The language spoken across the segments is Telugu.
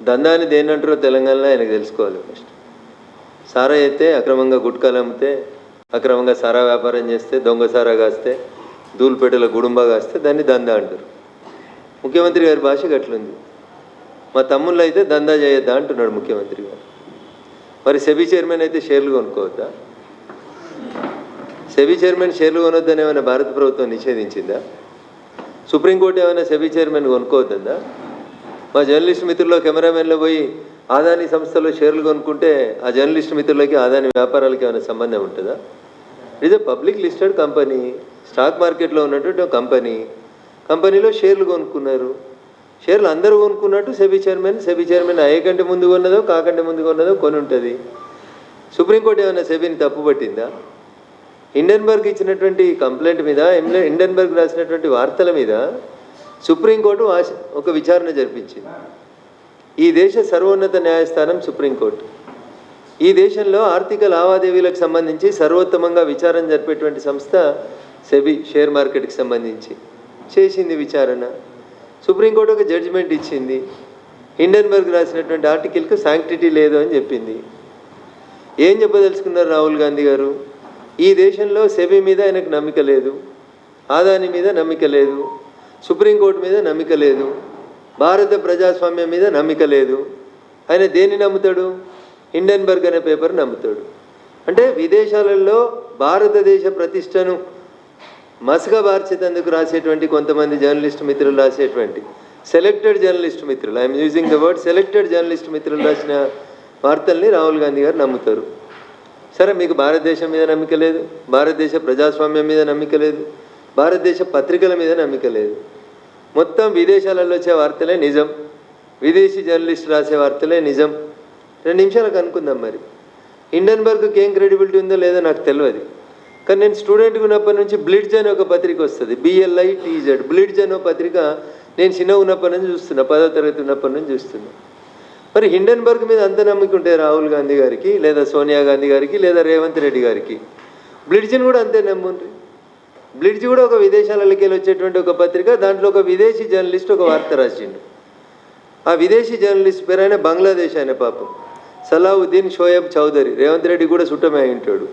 దందాన్ని దేని అంటారో తెలంగాణలో ఆయనకు తెలుసుకోవాలి ఫస్ట్ సారా అయితే అక్రమంగా గుట్కాలు అమ్మితే అక్రమంగా సారా వ్యాపారం చేస్తే దొంగ సారా కాస్తే ధూళిపేటలో గుడుంబా కాస్తే దాన్ని దందా అంటారు. ముఖ్యమంత్రి గారి భాష గట్లుంది. మా తమ్ముళ్ళు అయితే దందా చేయొద్దా అంటున్నాడు ముఖ్యమంత్రి గారు. మరి సెబీ చైర్మన్ అయితే షేర్లు కొనుక్కోవద్దా? సెబీ చైర్మన్ షేర్లు కొనొద్దని ఏమైనా భారత ప్రభుత్వం నిషేధించిందా? సుప్రీంకోర్టు ఏమైనా సెబీ చైర్మన్ కొనుక్కోవద్దా మా జర్నలిస్ట్ మిత్రుల్లో కెమెరామెన్లో పోయి ఆదాని సంస్థలో షేర్లు కొనుక్కుంటే ఆ జర్నలిస్ట్ మిత్రులకి ఆదాని వ్యాపారాలకి ఏమైనా సంబంధం ఉంటుందా? It public listed company stock మార్కెట్లో ఉన్నటువంటి ఒక కంపెనీ కంపెనీలో షేర్లు కొనుక్కున్నారు. షేర్లు అందరూ కొనుక్కున్నట్టు సెబీ చైర్మన్ సెబీ చైర్మన్ అయ్యే కంటే ముందు కొన్నదో కాకంటే ముందు కొన్నదో కొని ఉంటుంది. సుప్రీంకోర్టు ఏమైనా సెబీని తప్పు పట్టిందా? హిండెన్బర్గ్ ఇచ్చినటువంటి కంప్లైంట్ మీద హిండె- హిండెన్బర్గ్ రాసినటువంటి వార్తల మీద సుప్రీంకోర్టు ఆశ- ఒక విచారణ జరిపించింది. ఈ దేశ సర్వోన్నత న్యాయస్థానం సుప్రీంకోర్టు. ఈ దేశంలో ఆర్థిక లావాదేవీలకు సంబంధించి సర్వోత్తమంగా విచారణ జరిపేటువంటి సంస్థ సెబి షేర్ మార్కెట్కి సంబంధించి చేసింది విచారణ. సుప్రీంకోర్టు ఒక జడ్జిమెంట్ ఇచ్చింది. హిండెన్బర్గ్ రాసినటువంటి ఆర్టికల్కి శాంక్టిటీ లేదు అని చెప్పింది. ఏం చెప్పదలుచుకున్నారు రాహుల్ గాంధీ గారు? ఈ దేశంలో సెబీ మీద ఆయనకు నమ్మిక లేదు. ఆదాని మీద నమ్మిక లేదు. సుప్రీంకోర్టు మీద నమ్మిక లేదు. భారత ప్రజాస్వామ్యం మీద నమ్మిక లేదు. ఆయన దేన్ని నమ్ముతాడు? హిండెన్బర్గ్ అనే పేపర్ నమ్ముతాడు. అంటే విదేశాలలో భారతదేశ ప్రతిష్టను మసకబార్చేటందుకు రాసేటువంటి కొంతమంది జర్నలిస్ట్ మిత్రులు రాసేటువంటి సెలెక్టెడ్ జర్నలిస్ట్ మిత్రులు. I'm using the word selected journalist మిత్రులు రాసిన వార్తల్ని రాహుల్ గాంధీ గారు నమ్ముతారు. సరే మీకు భారతదేశం మీద నమ్మిక లేదు. భారతదేశ ప్రజాస్వామ్యం మీద నమ్మిక లేదు. భారతదేశ పత్రికల మీద నమ్మిక లేదు. మొత్తం విదేశాలలో వచ్చే వార్తలే నిజం. విదేశీ జర్నలిస్ట్ రాసే వార్తలే నిజం. రెండు నిమిషాలకు అనుకుందాం మరి. హిండన్బర్గ్కి ఏం క్రెడిబిలిటీ ఉందో లేదో నాకు తెలియదు కానీ నేను స్టూడెంట్గా ఉన్నప్పటి నుంచి బ్లిడ్జ్ అనే ఒక పత్రిక వస్తుంది. బిఎల్ఐ టీజెడ్ బ్లిడ్జ్ అనే పత్రిక నేను చిన్న ఉన్నప్పటి నుంచి చూస్తున్నా. పదో తరగతి ఉన్నప్పటి నుంచి చూస్తున్నా. మరి హిండన్బర్గ్ మీద అంత నమ్మకం ఉంటే రాహుల్ గాంధీ గారికి లేదా సోనియా గాంధీ గారికి లేదా రేవంత్ రెడ్డి గారికి బ్లిడ్జ్ని కూడా అంతే నమ్మండి బ్లిడ్జ్ కూడా ఒక విదేశాలకి వెళ్ళి వచ్చేటువంటి ఒక పత్రిక దాంట్లో ఒక విదేశీ జర్నలిస్ట్ ఒక వార్త రాసిండు. ఆ విదేశీ జర్నలిస్ట్ పేరు ఆయన బంగ్లాదేశ్ ఆయన పాపం. సలావుద్దీన్ షోయబ్ చౌదరి రేవంత్ రెడ్డి కూడా సుట్టమే ఉంటాడు.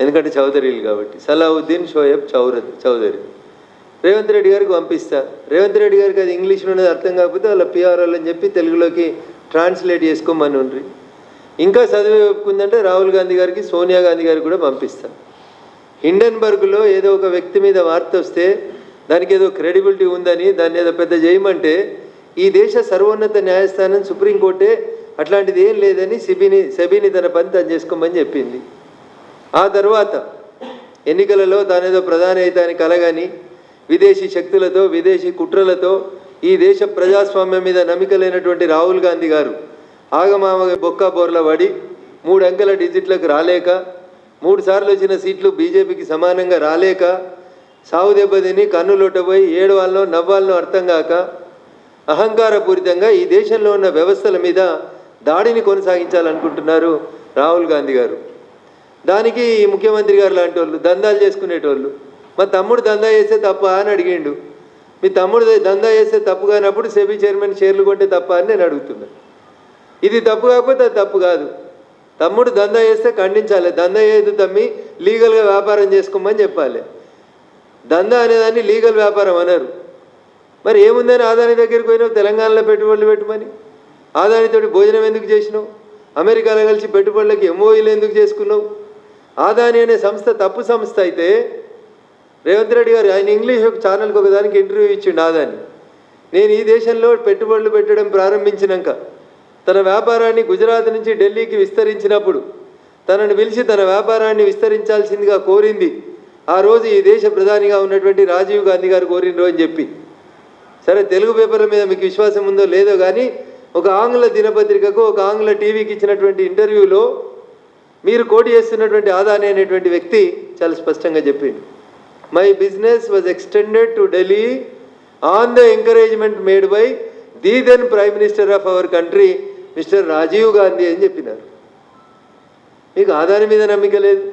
ఎందుకంటే చౌదరీలు కాబట్టి. సలావుద్దీన్ షోయబ్ చౌర చౌదరి. రేవంత్ రెడ్డి గారికి పంపిస్తా. రేవంత్ రెడ్డి గారికి అది ఇంగ్లీష్లో ఉన్నది అర్థం కాకపోతే వాళ్ళ పిఆర్ఎల్ అని చెప్పి తెలుగులోకి ట్రాన్స్లేట్ చేసుకోమని ఉండ్రి. ఇంకా చదివి ఒప్పుకుందంటే రాహుల్ గాంధీ గారికి సోనియా గాంధీ గారికి కూడా పంపిస్తాను హిండెన్బర్గ్లో ఏదో ఒక వ్యక్తి మీద వార్త వస్తే దానికి ఏదో క్రెడిబిలిటీ ఉందని దాన్ని ఏదో పెద్ద చేయమంటే ఈ దేశ సర్వోన్నత న్యాయస్థానం సుప్రీంకోర్టే అట్లాంటిది ఏం లేదని సిబిని సెబీని తన పని తను చేసుకోమని చెప్పింది. ఆ తర్వాత ఎన్నికలలో తానేదో ప్రధాని అయితాని కలగాని విదేశీ శక్తులతో విదేశీ కుట్రలతో ఈ దేశ ప్రజాస్వామ్యం మీద నమ్మిక లేనటువంటి రాహుల్ గాంధీ గారు ఆగమామగా బొక్క బోర్ల పడి మూడు అంకెల డిజిట్లకు రాలేక మూడు సార్లు వచ్చిన సీట్లు బీజేపీకి సమానంగా రాలేక సావు దెబ్బతిని కన్నులొట్టబోయి ఏడవాళ్ళనో నవ్వాలనో అర్థం కాక అహంకారపూరితంగా ఈ దేశంలో ఉన్న వ్యవస్థల మీద దాడిని కొనసాగించాలనుకుంటున్నారు రాహుల్ గాంధీ గారు. దానికి ఈ ముఖ్యమంత్రి గారు లాంటి వాళ్ళు దందాలు చేసుకునేటోళ్ళు. మా తమ్ముడు దందా చేస్తే తప్ప అని అడిగిండు. మీ తమ్ముడు దందా చేస్తే తప్పు కానప్పుడు సెబీ చైర్మన్ షేర్లు కొంటే తప్ప అని నేను అడుగుతున్నాను ఇది తప్పు కాకపోతే అది తప్పు కాదు. తమ్ముడు దందా చేస్తే ఖండించాలి. దందా చేయదు తమ్మి లీగల్గా వ్యాపారం చేసుకోమని చెప్పాలి. దందా అనేదాన్ని లీగల్ వ్యాపారం అనరు. మరి ఏముందని ఆదాని దగ్గరికి పోయినావు? తెలంగాణలో పెట్టుబడులు పెట్టమని? ఆదానితోటి భోజనం ఎందుకు చేసినావు? అమెరికాలో కలిసి పెట్టుబడులకు ఎంఓఈలు ఎందుకు చేసుకున్నావు? ఆదాని అనే సంస్థ తప్పు సంస్థ అయితే రేవంత్ రెడ్డి గారు ఆయన ఇంగ్లీష్ ఒక ఛానల్కి ఒకదానికి ఇంటర్వ్యూ ఇచ్చిండు ఆదాని. నేను ఈ దేశంలో పెట్టుబడులు పెట్టడం ప్రారంభించినాక తన వ్యాపారాన్ని గుజరాత్ నుంచి ఢిల్లీకి విస్తరించినప్పుడు తనను పిలిచి తన వ్యాపారాన్ని విస్తరించాల్సిందిగా కోరింది. ఆ రోజు ఈ దేశ ప్రధానిగా ఉన్నటువంటి రాజీవ్ గాంధీ గారు కోరినరు అని చెప్పి. సరే తెలుగు పేపర్ల మీద మీకు విశ్వాసం ఉందో లేదో కానీ ఒక ఆంగ్ల దినపత్రికకు ఒక ఆంగ్ల టీవీకి ఇచ్చినటువంటి ఇంటర్వ్యూలో మీరు కోటి చేస్తున్నటువంటి ఆదాని అనేటువంటి వ్యక్తి చాలా స్పష్టంగా చెప్పిండు. My business was extended to Delhi on the encouragement made by the then prime minister of our country mister Rajiv Gandhi అని చెప్పినారు. మీకు ఆదాని మీద నమ్మిక లేదు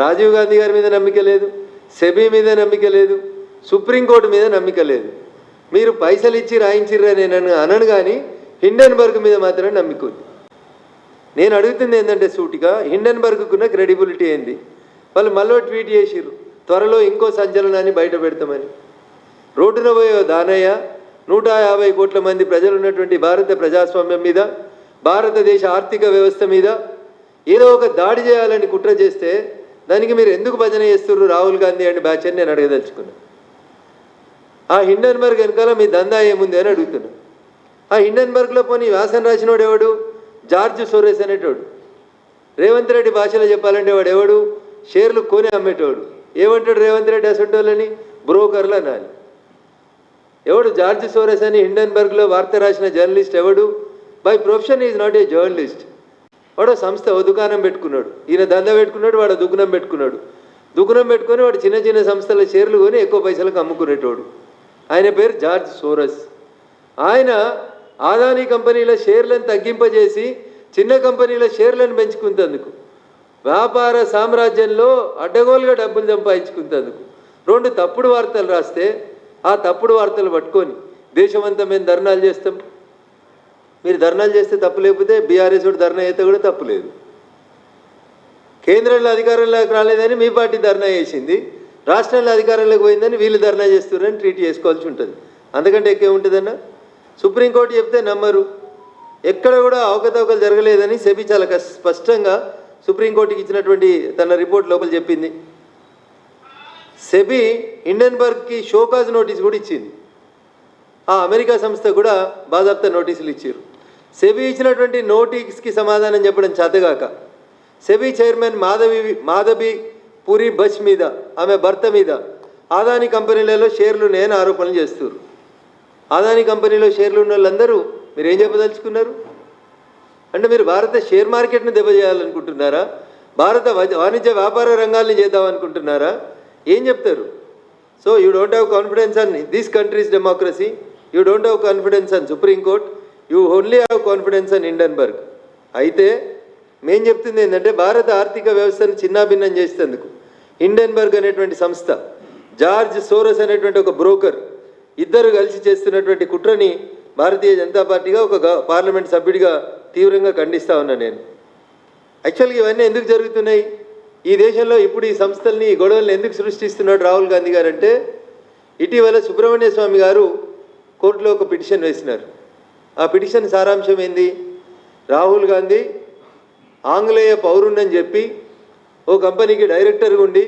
రాజీవ్ గాంధీ గారి మీద నమ్మిక లేదు సెబీ మీద నమ్మిక లేదు సుప్రీంకోర్టు మీద నమ్మిక లేదు. మీరు పైసలు ఇచ్చి రాయించిర్రా నేను అనను కానీ హిండెన్బర్గ్ మీద మాత్రమే నమ్మిక ఉంది. నేను అడుగుతుంది ఏంటంటే సూటిగా హిండెన్బర్గ్కున్న క్రెడిబిలిటీ ఏంది? వాళ్ళు మళ్ళీ ట్వీట్ చేసిర్రు త్వరలో ఇంకో సంచలనాన్ని బయట పెడతామని. రోడ్డున పోయే దానయ్య నూట యాభై కోట్ల మంది ప్రజలు ఉన్నటువంటి భారత ప్రజాస్వామ్యం మీద భారతదేశ ఆర్థిక వ్యవస్థ మీద ఏదో ఒక దాడి చేయాలని కుట్ర చేస్తే దానికి మీరు ఎందుకు భజన చేస్తున్నారు రాహుల్ గాంధీ అని బ్యాచ్ అని నేను అడగదలుచుకున్నాను ఆ హిండెన్బర్గ్ వెనకాల మీ దందా ఏముంది అని అడుగుతున్నా. ఆ హిండెన్బర్గ్లో పోనీ వ్యాసం రాసినోడు ఎవడు? జార్జ్ సోరేస్ అనేటోడు. రేవంత్ రెడ్డి భాషలో చెప్పాలంటే వాడు ఎవడు? షేర్లు కొని అమ్మేటోడు. ఏమంటాడు రేవంత్ రెడ్డి అసంటోళ్ళని? బ్రోకర్లు అనాలి ఎవడు? జార్జ్ సోరెస్ అని హిండెన్బర్గ్లో వార్త రాసిన జర్నలిస్ట్ ఎవడు? By profession is not a journalist వాడు సంస్థ దుకాణం పెట్టుకున్నాడు. ఈయన దంద పెట్టుకున్నాడు వాడు దుకాణం పెట్టుకున్నాడు. దుకాణం పెట్టుకొని వాడు చిన్న చిన్న సంస్థల షేర్లు కొని ఎక్కువ పైసలకు అమ్ముకునేటోడు. ఆయన పేరు జార్జ్ సోరస్. ఆయన ఆదానీ కంపెనీల షేర్లను తగ్గింపజేసి చిన్న కంపెనీల షేర్లను పెంచుకుంటేందుకు వ్యాపార సామ్రాజ్యంలో అడ్డగోలుగా డబ్బులు సంపాదించుకుంటేందుకు రెండు తప్పుడు వార్తలు రాస్తే ఆ తప్పుడు వార్తలు పట్టుకొని దేశమంతా మేము ధర్నాలు చేస్తాం. మీరు ధర్నాలు చేస్తే తప్పు లేకపోతే బీఆర్ఎస్ కూడా ధర్నా అయితే కూడా తప్పు లేదు. కేంద్రంలో అధికారంలోకి రాలేదని మీ పార్టీ ధర్నా చేసింది రాష్ట్రంలో అధికారంలోకి పోయిందని వీళ్ళు ధర్నా చేస్తున్నారని ట్రీట్ చేసుకోవాల్సి ఉంటుంది. అందుకంటే ఎక్కువ ఉంటుందన్న సుప్రీంకోర్టు చెప్తే నమ్మరు. ఎక్కడ కూడా అవకతవకలు జరగలేదని సెబీ చాలా కస్- స్పష్టంగా సుప్రీంకోర్టుకి ఇచ్చినటువంటి తన రిపోర్ట్ లోపల చెప్పింది. సెబీ హిండెన్బర్గ్కి షోకాజ్ నోటీస్ కూడా ఇచ్చింది. ఆ అమెరికా సంస్థ కూడా బాధాప్త నోటీసులు ఇచ్చారు. సెబీ ఇచ్చినటువంటి నోటీస్కి సమాధానం చెప్పడం చేతగాక. సెబీ చైర్మన్ మాధవి మాధవి పూరి బష్ మీద ఆమె భర్త మీద ఆదాని కంపెనీలలో షేర్లు నేను ఆరోపణలు చేస్తారు ఆదాని కంపెనీలో షేర్లు ఉన్న వాళ్ళందరూ మీరు ఏం చెప్పదలుచుకున్నారు? అంటే మీరు భారత షేర్ మార్కెట్ను దెబ్బచేయాలనుకుంటున్నారా భారత వాణిజ్య వ్యాపార రంగాల్ని చేద్దామనుకుంటున్నారా? ఏం చెప్తారు? So you don't have confidence on this country's democracy you don't have confidence on supreme court you only have confidence on Hindenburg. అయితే మేం చెప్తుంది ఏంటంటే భారత ఆర్థిక వ్యవస్థను చిన్నాభిన్నం చేసేందుకు ఇండెన్బర్గ్ అనేటువంటి సంస్థ జార్జ్ సోరస్ అనేటువంటి ఒక బ్రోకర్ ఇద్దరు కలిసి చేస్తున్నటువంటి కుట్రని భారతీయ జనతా పార్టీగా ఒక గ- పార్లమెంట్ సభ్యుడిగా తీవ్రంగా ఖండిస్తా ఉన్నా నేను. యాక్చువల్గా ఇవన్నీ ఎందుకు జరుగుతున్నాయి? ఈ దేశంలో ఇప్పుడు ఈ సంస్థల్ని ఈ గొడవల్ని ఎందుకు సృష్టిస్తున్నాడు రాహుల్ గాంధీ గారు అంటే ఇటీవల సుబ్రహ్మణ్య స్వామి గారు కోర్టులో ఒక పిటిషన్ వేసినారు. ఆ పిటిషన్ సారాంశం ఏంది? రాహుల్ గాంధీ ఆంగ్లేయ పౌరుణ్ణని చెప్పి ఓ కంపెనీకి డైరెక్టర్గా ఉండి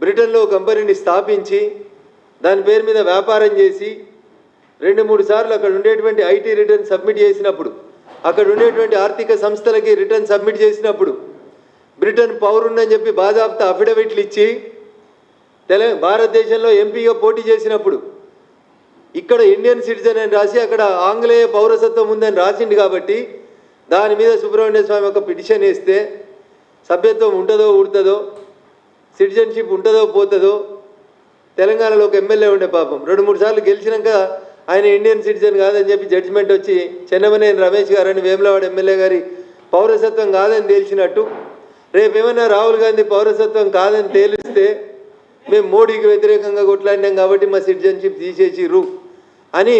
బ్రిటన్లో ఓ కంపెనీని స్థాపించి దాని పేరు మీద వ్యాపారం చేసి రెండు మూడు సార్లు అక్కడ ఉండేటువంటి ఐటీ రిటర్న్ సబ్మిట్ చేసినప్పుడు అక్కడ ఉండేటువంటి ఆర్థిక సంస్థలకి రిటర్న్ సబ్మిట్ చేసినప్పుడు బ్రిటన్ పౌరుణ్ణని చెప్పి బాజాప్తా అఫిడవిట్లు ఇచ్చి తెల భారతదేశంలో ఎంపీగా పోటీ చేసినప్పుడు ఇక్కడ ఇండియన్ సిటిజన్ అని రాసి అక్కడ ఆంగ్లేయ పౌరసత్వం ఉందని రాసిండు కాబట్టి దాని మీద సుబ్రహ్మణ్య స్వామి ఒక పిటిషన్ వేస్తే సభ్యత్వం ఉంటుందో ఉడుతుందో సిటిజన్షిప్ ఉంటుందో పోతుందో తెలంగాణలో ఒక ఎమ్మెల్యే ఉండే పాపం. రెండు మూడు సార్లు గెలిచినాక ఆయన ఇండియన్ సిటిజన్ కాదని చెప్పి జడ్జిమెంట్ వచ్చి చెన్నమనేని రమేష్ గారని వేములవాడ ఎమ్మెల్యే గారి పౌరసత్వం కాదని తేల్చినట్టు. రేపు రాహుల్ గాంధీ పౌరసత్వం కాదని తేలిస్తే మేము మోడీకి వ్యతిరేకంగా కొట్లాడినాం కాబట్టి మా సిటిజన్షిప్ తీసేసిర్రు. అని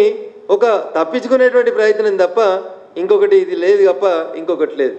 ఒక తప్పించుకునేటువంటి ప్రయత్నం తప్ప ఇంకొకటి ఇది లేదు తప్ప ఇంకొకటి లేదు.